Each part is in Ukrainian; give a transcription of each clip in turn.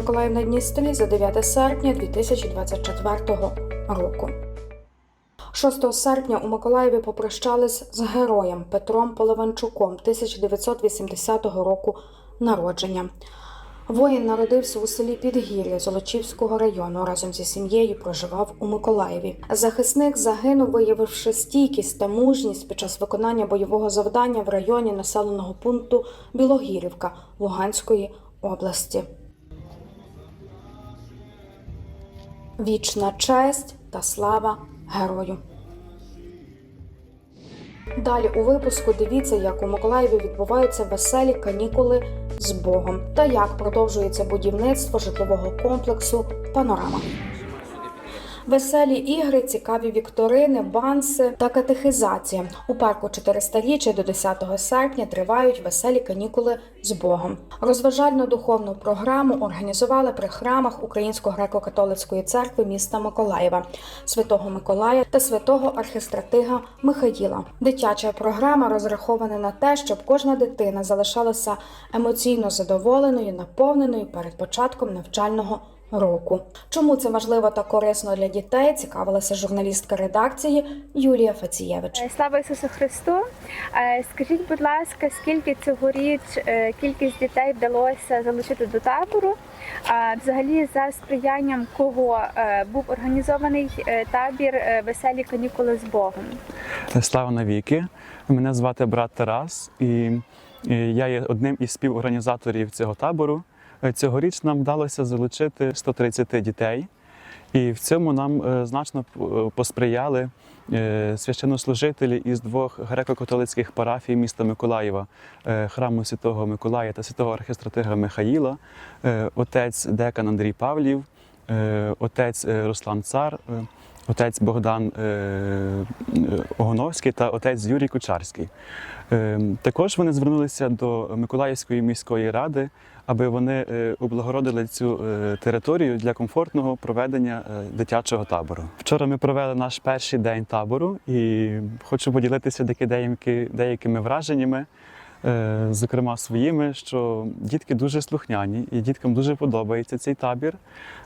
Миколаїв на Дністрі за 9 серпня 2024 року. 6 серпня у Миколаєві попрощались з героєм Петром Поливанчуком 1980 року народження. Воїн народився у селі Підгір'я Золочівського району. Разом зі сім'єю проживав у Миколаєві. Захисник загинув, виявивши стійкість та мужність під час виконання бойового завдання в районі населеного пункту Білогірівка Луганської області. Вічна честь та слава герою. Далі у випуску дивіться, як у Миколаєві відбуваються веселі канікули з Богом та як продовжується будівництво житлового комплексу Панорама. Веселі ігри, цікаві вікторини, банси та катехизація. У парку 400-річчя до 10 серпня тривають веселі канікули з Богом. Розважально-духовну програму організували при храмах Української греко-католицької церкви міста Миколаєва, Святого Миколая та святого архистратига Михаїла. Дитяча програма розрахована на те, щоб кожна дитина залишалася емоційно задоволеною, наповненою перед початком навчального року. Чому це важливо та корисно для дітей? Цікавилася журналістка редакції Юлія Фацієвич. Е, Слава Ісусу Христу! Е, Скажіть, будь ласка, скільки цьогоріч е, кількість дітей вдалося залучити до табору? А взагалі, за сприянням кого був організований табір Веселі канікули з Богом? Слава навіки. Мене звати брат Тарас, і я є одним із співорганізаторів цього табору. Е, Цьогоріч нам вдалося залучити 130 дітей, і в цьому нам е, значно е, посприяли священнослужителі із двох греко-католицьких парафій міста Миколаєва, храму Святого Миколая та святого архистратига Михаїла, отець декан Андрій Павлів, отець Руслан Цар. Отець Богдан е, Огоновський та отець Юрій Кучарський. Е, Також вони звернулися до Миколаївської міської ради, аби вони е, облагородили цю територію для комфортного проведення дитячого табору. Вчора ми провели наш перший день табору і хочу поділитися деякими враженнями. Е, Зокрема, своїми, що дітки дуже слухняні, і діткам дуже подобається цей табір.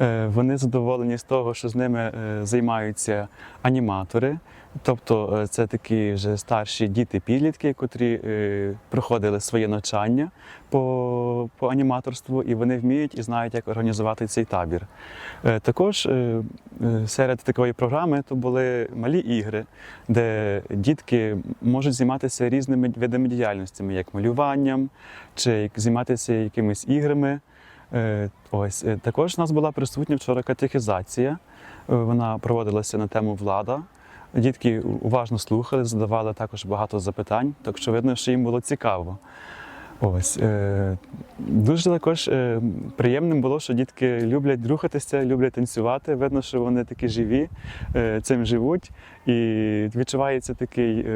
Е, Вони задоволені з того, що з ними е, займаються аніматори. Тобто е, це такі вже старші діти-підлітки, котрі е, проходили своє навчання по, по аніматорству, і вони вміють і знають, як організувати цей табір. Е, Також серед такої програми то були малі ігри, де дітки можуть займатися різними видами діяльностями, як малюванням, чи займатися якимись іграми. Ось також у нас була присутня вчора катехізація. Вона проводилася на тему влада. Дітки уважно слухали, задавали також багато запитань, так що видно, що їм було цікаво. Ось е, дуже також е, приємним було, що дітки люблять рухатися, люблять танцювати. Видно, що вони такі живі, е, цим живуть, і відчувається такий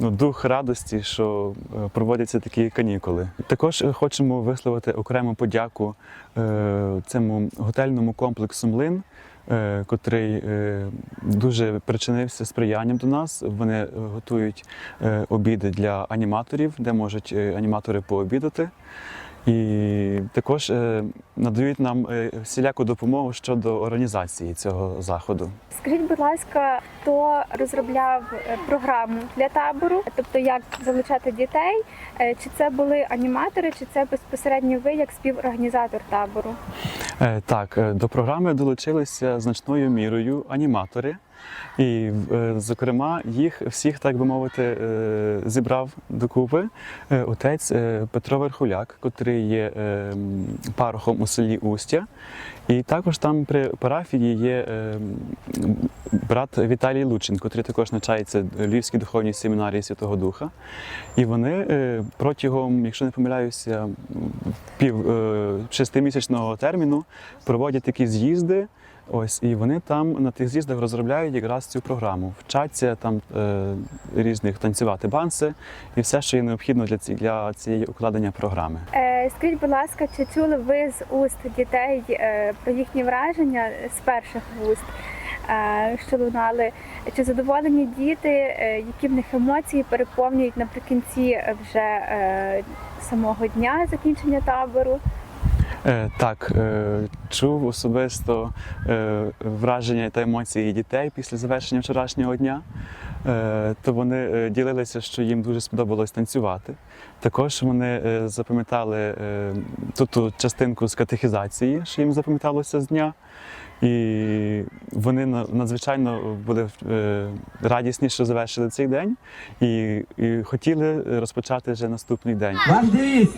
ну, дух радості, що проводяться такі канікули. Також хочемо висловити окрему подяку цьому готельному комплексу Млин. Е, Котрий е, дуже причинився сприянням до нас. Вони готують е, обіди для аніматорів, де можуть аніматори пообідати. І також е, надають нам е, всіляку допомогу щодо організації цього заходу. Скажіть, будь ласка, хто розробляв е, програму для табору? Тобто, як залучати дітей? Чи це були аніматори, чи це безпосередньо ви як співорганізатор табору? Так, до програми долучилися значною мірою аніматори. І, е, зокрема, їх всіх, так би мовити, е, зібрав докупи е, отець Петро Верхуляк, котрий є парохом у селі Устя. І також там при парафії є брат Віталій Лучин, котрий також навчається в Львівській духовній семінарії Святого Духа. І вони протягом, якщо не помиляюся, пів шестимісячного терміну проводять такі з'їзди. Ось і вони там на тих з'їздах розробляють якраз цю програму, вчаться там е, різних танцювати банси і все, що є необхідно для ці для цієї укладення програми. Е, Скажіть, будь ласка, чи чули ви з уст дітей е, про їхні враження з перших вуст, е, що лунали? Чи задоволені діти, е, які в них емоції переповнюють наприкінці вже е, самого дня закінчення табору? Е, Так, е, чув особисто е, враження та емоції дітей після завершення вчорашнього дня. То вони ділилися, що їм дуже сподобалось танцювати. Також вони запам'ятали е, ту, ту частинку з катехізації, що їм запам'яталося з дня. І вони на- надзвичайно були радісні, що завершили цей день, і, і хотіли розпочати вже наступний день. Ваш девіз.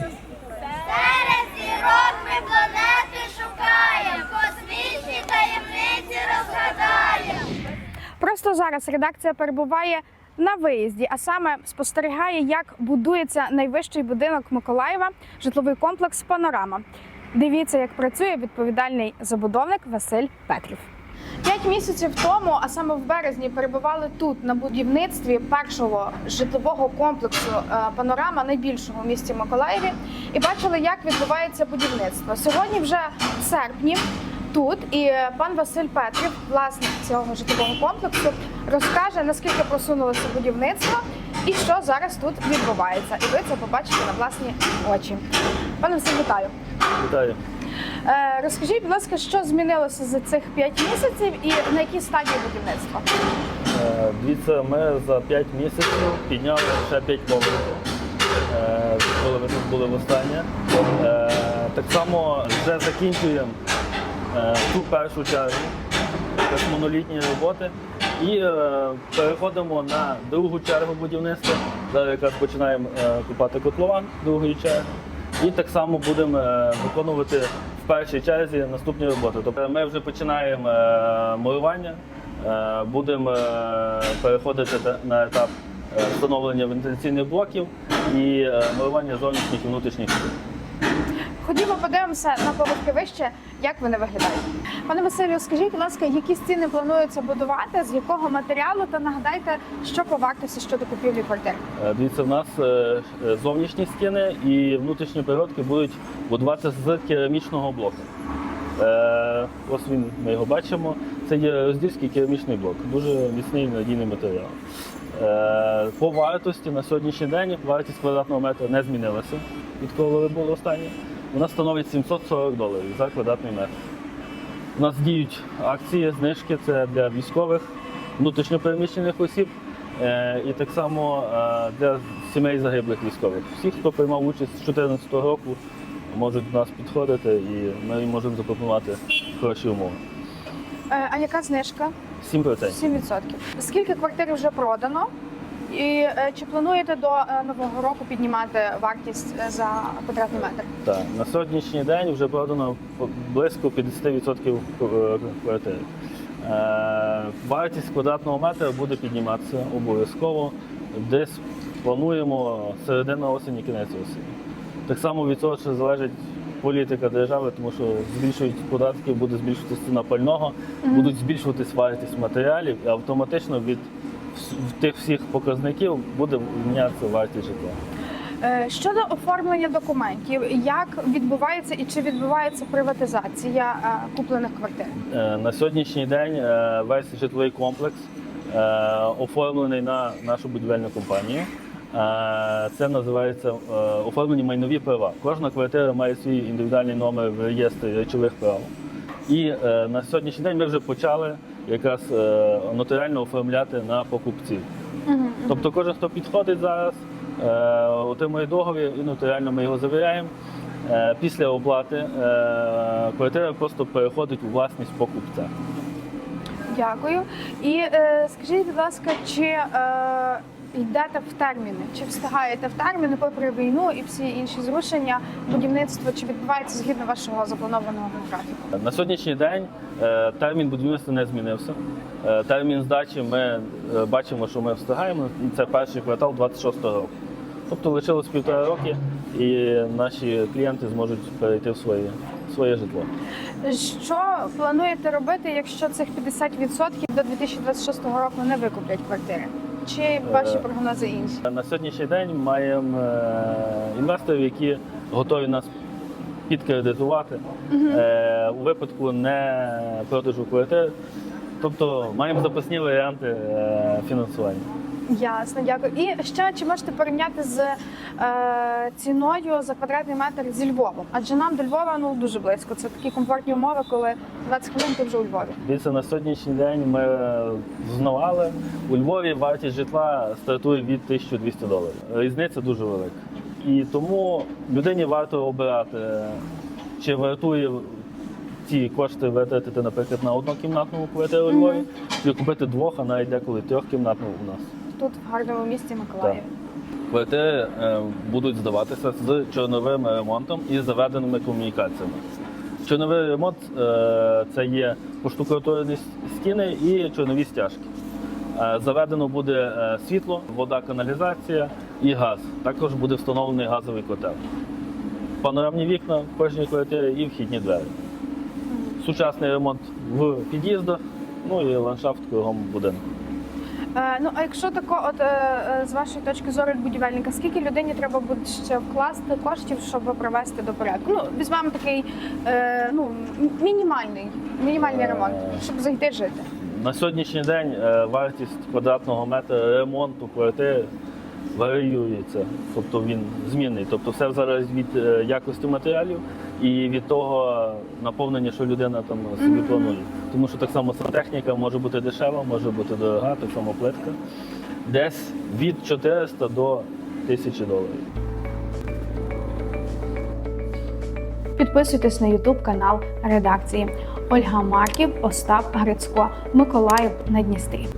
Просто зараз редакція перебуває на виїзді, а саме спостерігає, як будується найвищий будинок Миколаєва, житловий комплекс Панорама. Дивіться, як працює відповідальний забудовник Василь Петрів. П'ять місяців тому, а саме в березні, перебували тут на будівництві першого житлового комплексу е, Панорама, найбільшого в місті Миколаєві, і бачили, як відбувається будівництво. Сьогодні вже в серпні. Тут і пан Василь Петрів, власник цього житлового комплексу, розкаже наскільки просунулося будівництво і що зараз тут відбувається. І ви це побачите на власні очі. Пане Василь, вітаю. Вітаю. Е, розкажіть, будь ласка, що змінилося за цих 5 місяців і на якій стадії будівництва? Е, Дивіться, ми за 5 місяців підняли ще 5 поверхів, е, коли ми тут були востаннє. Е, Так само вже закінчуємо ту першу чергу, теж монолітні роботи. І е, переходимо на другу чергу будівництва. Зараз якраз починаємо е, купати котлован другої черги. І так само будемо е, виконувати в першій черзі наступні роботи. Тобто ми вже починаємо е, малювання, е, будемо е, переходити на етап е, встановлення вентиляційних блоків і е, малювання зовнішніх і внутрішніх. Ходімо, подивимося на поверхи вище, як вони виглядають. Пане Василю, скажіть, будь ласка, які стіни планується будувати, з якого матеріалу, та нагадайте, що по вартості щодо купівлі квартир. Е, Дивіться, в нас е, е, зовнішні стіни і внутрішні перегородки будуть будуватися з керамічного блоку. Ось він, ми його бачимо. Це є роздільський керамічний блок, дуже міцний надійний матеріал. Е, По вартості на сьогоднішній день вартість квадратного метра не змінилася, відколи були останні. Вона становить 740 доларів за квадратний метр. У нас діють акції, знижки це для військових, внутрішньопереміщених осіб е, і так само е, для сімей загиблих військових. Всі, хто приймав участь з 2014 року, можуть до нас підходити і ми можемо запропонувати хороші умови. Е, а яка знижка? 7%. 7%. Скільки квартир вже продано? І е, чи плануєте до е, нового року піднімати вартість е, за квадратний метр? Так, на сьогоднішній день вже продано близько 50% е, квартир. Е, Вартість квадратного метра буде підніматися обов'язково. Десь плануємо середина осені, кінець осені. Так само від цього ще залежить політика держави, тому що збільшують податки, буде збільшуватися ціна пального, будуть збільшуватись вартість матеріалів, і автоматично від тих всіх показників буде мінятися вартість житла. Е, Щодо оформлення документів, як відбувається і чи відбувається приватизація е, куплених квартир? Е, На сьогоднішній день весь житловий комплекс оформлений на нашу будівельну компанію. Е, Це називається е, оформлені майнові права. Кожна квартира має свій індивідуальний номер в реєстрі речових прав. І е, на сьогоднішній день ми вже почали якраз нотаріально оформляти на покупців. Тобто кожен, хто підходить зараз, отримує договір і нотаріально ми його завіряємо. Після оплати квартира просто переходить у власність покупця. Дякую. І скажіть, будь ласка, чи йдете в терміни? Чи встигаєте в терміни попри війну і всі інші зрушення будівництво? Чи відбувається згідно вашого запланованого графіку? На сьогоднішній день е, термін будівництва не змінився. Е, Термін здачі ми е, бачимо, що ми встигаємо. Це перший квартал 26-го року. Тобто лишилось півтора роки, і наші клієнти зможуть перейти в своє, своє житло. Що плануєте робити, якщо цих 50% до 2026 року не викуплять квартири? Чи ваші прогнози інші? На сьогоднішній день маємо е, інвесторів, які готові нас підкредитувати е, у випадку не продажу квартир. Тобто маємо запасні варіанти е, фінансування. Ясно, дякую. І ще чи можете порівняти з е, ціною за квадратний метр зі Львовом? Адже нам до Львова ну дуже близько. Це такі комфортні умови, коли 20 хвилин ти вже у Львові. Дивіться, на сьогоднішній день ми знавали. У Львові вартість житла стартує від 1200 доларів. Різниця дуже велика. І тому людині варто обирати, чи вартує ці кошти витратити, наприклад, на однокімнатну квартиру у Львові, чи купити двох, а навіть деколи трьохкімнатну у нас. Тут в гарному місті Миколаїв. Квартири е, будуть здаватися з чорновим ремонтом і заведеними комунікаціями. Чорновий ремонт е, це є поштукатурені стіни і чорнові стяжки. Е, заведено буде світло, вода, каналізація і газ. Також буде встановлений газовий котел. Панорамні вікна в кожній квартирі і вхідні двері. Сучасний ремонт в під'їздах, ну і ландшафт кругом будинку. Е, ну а якщо тако, от е, е, з вашої точки зору як будівельника, скільки людині треба буде ще вкласти коштів, щоб привести до порядку? Ну візьмемо такий е, ну мінімальний, мінімальний ремонт, щоб зайти жити. На сьогоднішній день е, вартість квадратного метра ремонту квартири варіюється, тобто він змінний. Тобто все залежить від е, якості матеріалів і від того наповнення, що людина там собі планує. Тому що так само сантехніка може бути дешева, може бути дорога, так само плитка. Десь від 400 до 1000 доларів. Підписуйтесь на YouTube канал редакції Ольга Марків, Остап Грицько, Миколаїв на Дністрі.